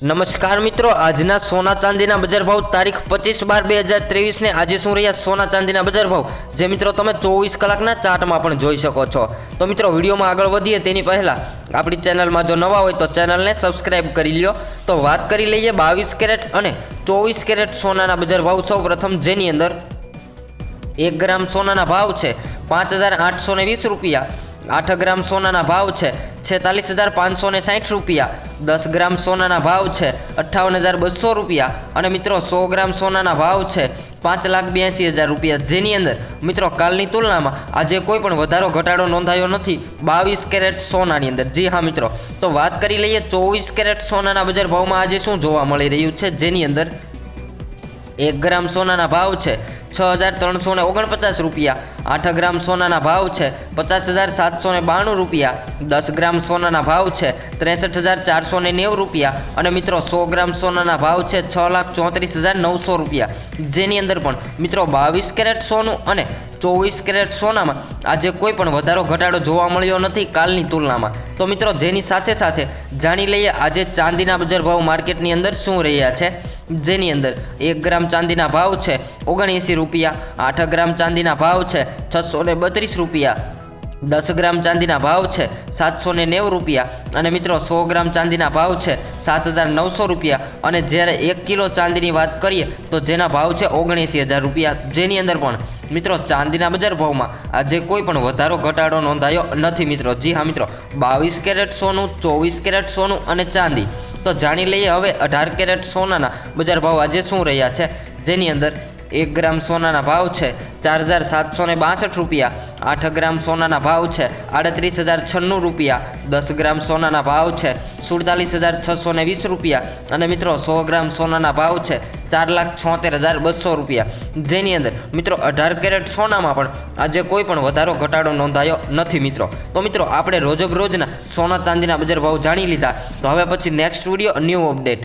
નમસ્કાર મિત્રો, આજના સોના ચાંદીના બજાર ભાવ તારીખ પચીસ બાર બે હજાર ત્રેવીસને આજે શું રહ્યા સોના ચાંદીના બજાર ભાવ? જે મિત્રો તમે ચોવીસ કલાકના ચાર્ટમાં પણ જોઈ શકો છો. તો મિત્રો, વિડીયોમાં આગળ વધીએ તેની પહેલાં, આપણી ચેનલમાં જો નવા હોય તો ચેનલને સબસ્ક્રાઇબ કરી લ્યો. તો વાત કરી લઈએ બાવીસ કેરેટ અને ચોવીસ કેરેટ સોનાના બજાર ભાવ સૌ પ્રથમ જેની અંદર એક ગ્રામ સોનાના ભાવ છે પાંચ હજાર આઠસો વીસ રૂપિયા. આઠ ગ્રામ સોનાના ભાવ છે. છેતાલીસ હજાર પાંચસો ને સાઠ રૂપિયા. દસ ગ્રામ સોનાના ભાવ છે. અઠ્ઠાવન હજાર બસો રૂપિયા. અને મિત્રો, સો ગ્રામ સોનાના ભાવ છે પાંચ લાખ બ્યાસી હજાર રૂપિયા. જેની અંદર, મિત્રો, કાલની તુલનામાં આજે કોઈ પણ વધારો, ઘટાડો નોંધાયો નથી. બાવીસ કેરેટ સોનાની અંદર. જી હા, મિત્રો. તો વાત કરી લઈએ ચોવીસ કેરેટ સોનાના બજાર ભાવમાં આજે શું જોવા મળી રહ્યું છે? જેની અંદર, એક ગ્રામ સોનાના ભાવ છે છ હજાર ત્રણસો ને ઓગણપચાસ રૂપિયા. આઠ ગ્રામ સોનાના ભાવ છે. પચાસ હજાર સાતસો ને બાણું રૂપિયા. દસ ગ્રામ સોનાના ભાવ છે. ત્રેસઠ હજાર ચારસો ને નેવું રૂપિયા. અને મિત્રો, સો ગ્રામ સોનાના ભાવ છે છ લાખ ચોત્રીસ હજાર નવસો રૂપિયા. જેની અંદર પણ મિત્રો, બાવીસ કેરેટ સોનું અને ચોવીસ કેરેટ સોનામાં આજે કોઈ પણ વધારો ઘટાડો જોવા મળ્યો નથી કાલની તુલનામાં. તો મિત્રો, જેની સાથે સાથે જાણી લઈએ આજે ચાંદીના બજાર ભાવ માર્કેટની અંદર શું રહ્યા છે? જેની અંદર એક ગ્રામ ચાંદીના ભાવ છે ઓગણએંસી રૂપિયા, આઠ ગ્રામ ચાંદીના ભાવ છે છસો ને બત્રીસ રૂપિયા, દસ ગ્રામ ચાંદીના ભાવ છે સાતસો ને નેવું રૂપિયા અને મિત્રો, સો ગ્રામ ચાંદીના ભાવ છે સાત હજાર નવસો રૂપિયા. અને જ્યારે એક કિલો ચાંદીની વાત કરીએ તો જેના ભાવ છે ઓગણએંસી હજાર રૂપિયા. જેની અંદર પણ મિત્રો, ચાંદીના બજાર ભાવમાં આજે કોઈ પણ વધારો, ઘટાડો નોંધાયો નથી મિત્રો. જી હા મિત્રો, બાવીસ કેરેટ સોનું, ચોવીસ કેરેટ સોનું અને ચાંદી. તો જાણી લઈએ હવે અઢાર કેરેટ સોનાના બજાર ભાવ આજે શું રહ્યા છે? જેની અંદર એક ગ્રામ સોનાના ભાવ છે ચાર હજાર સાતસો બાસઠ રૂપિયા. આઠ ગ્રામ સોનાના ભાવ છે. આડત્રીસ હજાર છન્નું રૂપિયા. દસ ગ્રામ સોનાના ભાવ છે. સુડતાલીસ હજાર છસો ને વીસ રૂપિયા. અને મિત્રો, સો ગ્રામ સોનાના ભાવ છે ચાર લાખ છોતેર હજાર બસો રૂપિયા. જેની અંદર, મિત્રો, અઢાર કેરેટ સોનામાં પણ આજે કોઈ પણ વધારો, ઘટાડો નોંધાયો નથી, મિત્રો. તો મિત્રો, આપણે રોજબ રોજના સોના ચાંદીના બજાર ભાવ જાણી લીધા. તો હવે પછી નેક્સ્ટ વીડિયો ન્યૂ અપડેટ